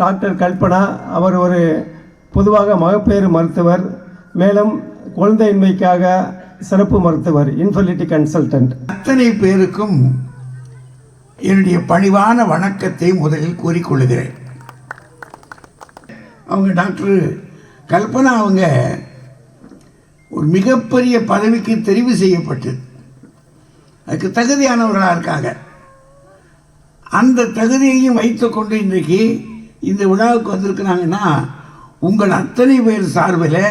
Doctor Kalpana அவர் ஒரு பொதுவாக மகப்பேறு மருத்துவர் மேலும் குழந்தையின்மைக்காக சிறப்பு மருத்துவர் இன்ஃபர்டிலிட்டி கன்சல்டன்ட் அத்தனை பேருக்கும் என்னுடைய பணிவான வணக்கத்தை முதலில் கூறிக்கொள்கிறேன். அவங்க டாக்டர் கல்பனா அவங்க ஒரு மிகப்பெரிய பதவிக்கு தெரிவு செய்யப்பட்டது. அதுக்கு தகுதியானவர்களாக இருக்காங்க. அந்த தகுதியையும் வைத்துக்கொண்டு இன்றைக்கு இந்த விழாவுக்கு வந்திருக்கிறாங்கன்னா உங்கள் அத்தனை பேர் சார்பில்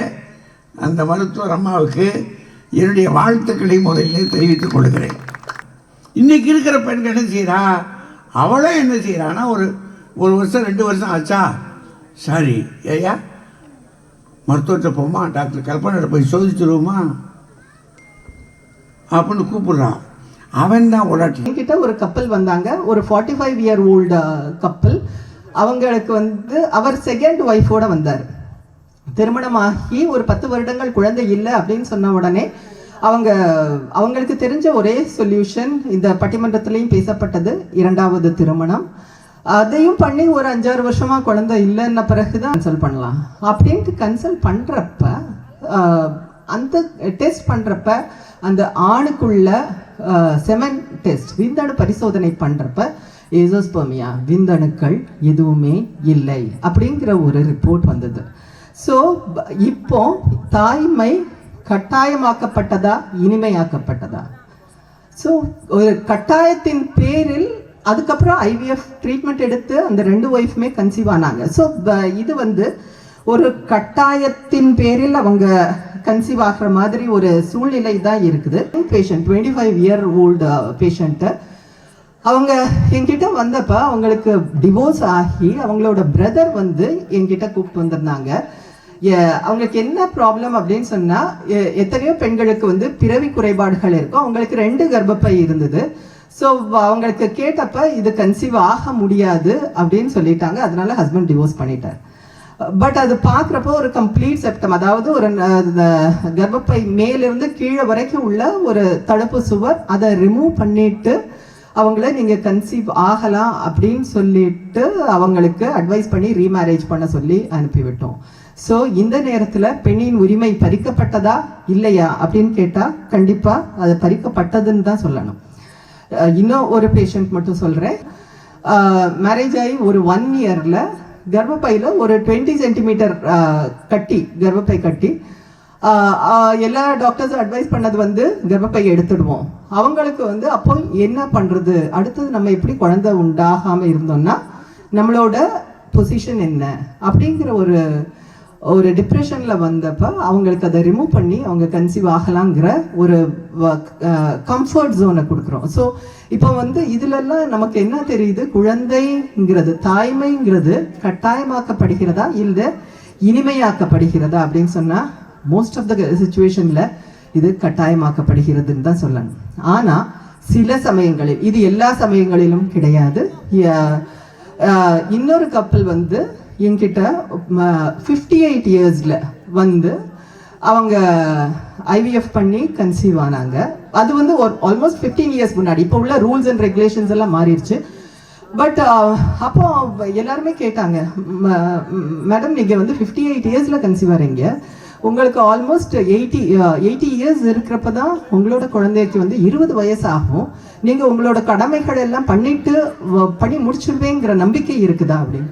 அந்த மருத்துவர் அம்மாவுக்கு என்னுடைய வாழ்த்துக்களை முதலில் தெரிவித்துக் கொள்கிறேன். இன்னைக்கு இருக்கிற பெண்கள் என்ன செய்கிறா அவளும் என்ன செய்கிறான்னா ஒரு ஒரு வருஷம் ரெண்டு வருஷம் ஆச்சா? சாரி ஏயா மருத்துவத்தை போமா டாக்டர் கல்பனையோட போய் சோதிச்சிருவோமா? அப்படின்னு கூப்பிடுறான். அவன் தான் உடட்டி என்கிட்ட ஒரு கப்பல் வந்தாங்க. ஒரு ஃபார்ட்டி ஃபைவ் இயர் ஓல்டு கப்பல். அவங்களுக்கு வந்து அவர் செகண்ட் ஒய்ஃபோட வந்தார். திருமணமாகி ஒரு பத்து வருடங்கள் குழந்தை இல்லை அப்படின்னு சொன்ன உடனே அவங்க அவங்களுக்கு தெரிஞ்ச ஒரே சொல்யூஷன் இந்த பட்டிமன்றத்திலையும் பேசப்பட்டது இரண்டாவது திருமணம். அதையும் பண்ணி ஒரு அஞ்சாறு வருஷமா குழந்தை இல்லைன்ன பிறகுதான் கன்சல்ட் பண்ணலாம். அப்படின்ட்டு கன்சல்ட் பண்றப்ப ஆஹ், அந்த டெஸ்ட் பண்றப்ப அந்த ஆணுக்குள்ள செமன் டெஸ்ட் விந்தணு பரிசோதனை பண்றப்ப ஏசோஸ்பர்மியா விந்தணுக்கள் எதுவுமே இல்லை அப்படிங்கிற ஒரு ரிப்போர்ட் வந்தது. ஸோ இப்போ தாய்மை கட்டாயமாக்கப்பட்டதா இனிமையாக்கப்பட்டதா? ஸோ ஒரு கட்டாயத்தின் பேரில் அதுக்கப்புறம் ஐவிஎஃப் ட்ரீட்மெண்ட் எடுத்து அந்த ரெண்டு ஒய்ஃப்மே கன்சீவ் ஆனாங்க. ஸோ இது வந்து ஒரு கட்டாயத்தின் பேரில் அவங்க கன்சீவ் ஆகிற மாதிரி ஒரு சூழ்நிலை தான் இருக்குது. Patient twenty five year old patient அவங்க என்கிட்ட வந்தப்ப அவங்களுக்கு டிவோர்ஸ் ஆகி அவங்களோட பிரதர் வந்து என்கிட்ட கூப்பிட்டு வந்திருந்தாங்க. அவங்களுக்கு என்ன ப்ராப்ளம் அப்படின்னு சொன்னால் எ- எத்தனையோ பெண்களுக்கு வந்து பிறவி குறைபாடுகள் இருக்கும். அவங்களுக்கு ரெண்டு கர்ப்பப்பை இருந்தது. ஸோ அவங்களுக்கு கேட்டப்ப இது கன்சீவ் ஆக முடியாது அப்படின்னு சொல்லிட்டாங்க. அதனால ஹஸ்பண்ட் டிவோர்ஸ் பண்ணிட்டார். பட் அது பார்க்குறப்போ ஒரு கம்ப்ளீட் செப்டம் அதாவது ஒரு கர்ப்பப்பை மேலிருந்து கீழே வரைக்கும் உள்ள ஒரு தடுப்பு சுவர் அதை ரிமூவ் பண்ணிட்டு அவங்கள நீங்கள் கன்சீவ் ஆகலாம் அப்படின்னு சொல்லிட்டு அவங்களுக்கு அட்வைஸ் பண்ணி ரீமேரேஜ் பண்ண சொல்லி அனுப்பிவிட்டோம். ஸோ இந்த நேரத்தில் பெண்ணின் உரிமை பறிக்கப்பட்டதா இல்லையா அப்படின்னு கேட்டால் கண்டிப்பாக அது பறிக்கப்பட்டதுன்னு தான் சொல்லணும். இன்னும் ஒரு பேஷண்ட் மட்டும் சொல்கிறேன் மேரேஜ் ஆகி ஒரு ஒன் இயரில் கர்ப்பப்பையில் ஒரு டுவெண்ட்டி சென்டிமீட்டர் கட்டி கர்ப்பப்பை கட்டி எல்லா டாக்டர்ஸும் அட்வைஸ் பண்ணது வந்து கர்ப்பப்பை எடுத்துடுவோம். அவங்களுக்கு வந்து அப்போ என்ன பண்ணுறது அடுத்தது நம்ம எப்படி குழந்தை உண்டாகாமல் இருந்தோம்னா நம்மளோட பொசிஷன் என்ன? அப்படிங்கிற ஒரு ஒரு டிப்ரெஷனில் வந்தப்போ அவங்களுக்கு அதை ரிமூவ் பண்ணி அவங்க கன்சீவ் ஆகலாங்கிற ஒரு கம்ஃபர்ட் ஜோனை கொடுக்குறோம். ஸோ இப்போ வந்து இதுலெல்லாம் நமக்கு என்ன தெரியுது? குழந்தைங்கிறது தாய்மைங்கிறது கட்டாயமாக்கப்படுகிறதா? இல்லை இனிமையாக்கப்படுகிறதா? அப்படின்னு சொன்னால் மோஸ்ட் ஆஃப் த சுச்சுவேஷனில் இது கட்டாயமாக்கப்படுகிறதுன்னு தான் சொல்லணும். ஆனால் சில சமயங்களில் இது எல்லா சமயங்களிலும் கிடையாது. இன்னொரு கப்பல் வந்து என்கிட்ட ஃபிஃப்டி எயிட் இயர்ஸில் வந்து அவங்க ஐவிஎஃப் பண்ணி கன்சீவ் ஆனாங்க. அது வந்து ஒரு ஆல்மோஸ்ட் ஃபிஃப்டீன் இயர்ஸ் முன்னாடி. இப்போ உள்ள ரூல்ஸ் அண்ட் ரெகுலேஷன்ஸ் எல்லாம் மாறிடுச்சு. பட் அப்போ எல்லாருமே கேட்டாங்க மேடம் நீங்கள் வந்து ஃபிஃப்டி எயிட் இயர்ஸில் கன்சீவ் ஆகிறீங்க உங்களுக்கு ஆல்மோஸ்ட் எயிட்டி எயிட்டி இயர்ஸ் இருக்கிறப்ப தான் உங்களோட குழந்தைக்கு வந்து இருபது வயசு ஆகும் நீங்கள் உங்களோட கடமைகள் எல்லாம் பண்ணிட்டு வ- பண்ணி முடிச்சிருவேங்கிற நம்பிக்கை இருக்குதா அப்படின்னு?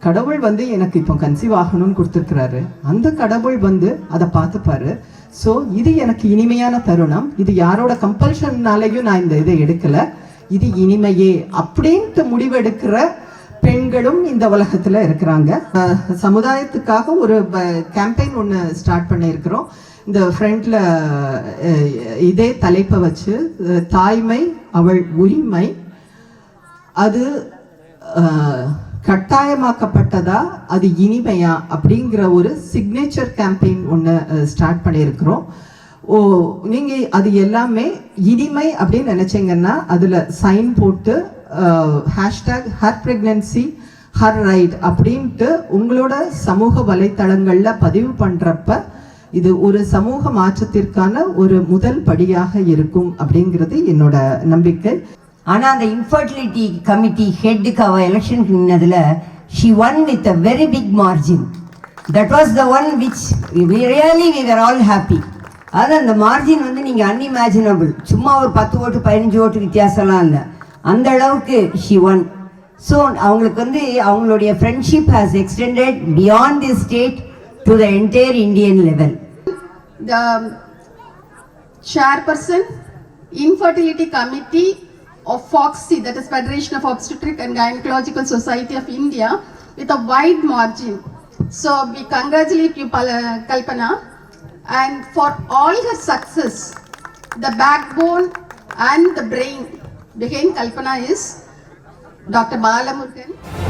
கடவுள் வந்து எனக்கு இப்போ கன்சீவ் ஆகணும்னு கொடுத்துருக்குறாரு. அந்த கடவுள் வந்து அதை பார்த்துப்பாரு. ஸோ இது எனக்கு இனிமையான தருணம். இது யாரோட கம்பல்ஷன்னாலேயும் நான் இந்த இதை எடுக்கலை. இது இனிமையே அப்படின்ட்டு முடிவெடுக்கிற பெண்களும் இந்த உலகத்துல இருக்கிறாங்க. சமுதாயத்துக்காக ஒரு கேம்பெயின் ஒன்று ஸ்டார்ட் பண்ணியிருக்கிறோம். இந்த ஃப்ரண்ட்ல இதே தலைப்பை வச்சு தாய்மை அவள் உரிமை அது கட்டாயமாக்கப்பட்டதா அது இனிமையா அப்படிங்கிற ஒரு சிக்னேச்சர் கேம்பெயின் ஒன்று ஸ்டார்ட் பண்ணியிருக்கிறோம். ஓ நீங்க அது எல்லாமே இனிமை அப்படின்னு நினைச்சீங்கன்னா அதுல சைன் போட்டு hashtag her pregnancy her right அப்படின்ட்டு உங்களோட சமூக வலைத்தளங்கள்ல பதிவு பண்றப்ப இது ஒரு சமூக மாற்றத்திற்கான ஒரு முதல் படியாக இருக்கும் அப்படிங்கிறது என்னோட நம்பிக்கை. ஆனால் அந்த இன்ஃபர்டிலிட்டி கமிட்டி ஹெட்டுக்கு அவள் election நின்னதில் she won with a very big margin that was the one which really we are all happy happy. அது அந்த மார்ஜின் வந்து நீங்கள் அன்இமேஜினபிள் சும்மா ஒரு பத்து ஓட்டு பதினஞ்சு ஓட்டு வித்தியாசம்லாம் இல்லை அந்த அளவுக்கு ஷி ஒன் ஸோ அவங்களுக்கு வந்து அவங்களுடைய friendship has extended beyond the state to the entire Indian level the chairperson infertility committee of FOXC, that is Federation of Obstetric and Gynecological Society of India, with a wide margin. So we congratulate you, Pal- Kalpana, and for all her success, the backbone and the brain behind Kalpana is Dr. Balamurugan.